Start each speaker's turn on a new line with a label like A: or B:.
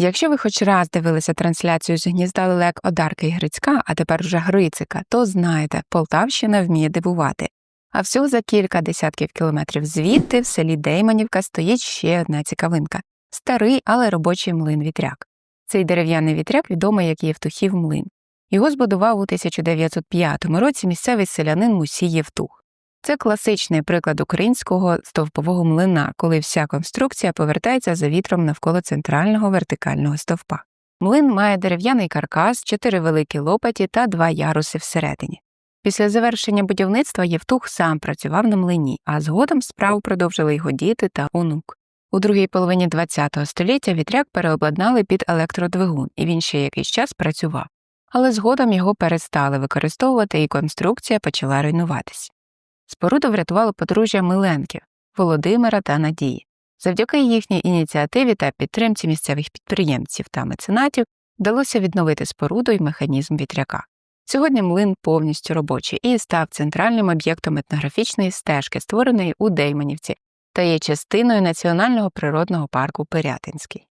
A: Якщо ви хоч раз дивилися трансляцію з гнізда лелек Одарки і Грицька, а тепер вже Грицика, то знаєте, Полтавщина вміє дивувати. А всього за кілька десятків кілометрів звідти в селі Дейманівка стоїть ще одна цікавинка старий, але робочий млин вітряк. Цей дерев'яний вітряк відомий як Євтухів млин. Його збудував у 1905 році місцевий селянин Мусій Євтух. Це класичний приклад українського стовпового млина, коли вся конструкція повертається за вітром навколо центрального вертикального стовпа. Млин має дерев'яний каркас, чотири великі лопаті та два яруси всередині. Після завершення будівництва Євтух сам працював на млині, а згодом справу продовжили його діти та онук. У другій половині ХХ століття вітряк переобладнали під електродвигун, і він ще якийсь час працював. Але згодом його перестали використовувати, і конструкція почала руйнуватись. Споруду врятувало подружжя Миленків, Володимира та Надії. Завдяки їхній ініціативі та підтримці місцевих підприємців та меценатів вдалося відновити споруду і механізм вітряка. Сьогодні млин повністю робочий і став центральним об'єктом етнографічної стежки, створеної у Дейманівці, та є частиною національного природного парку Пирятинський.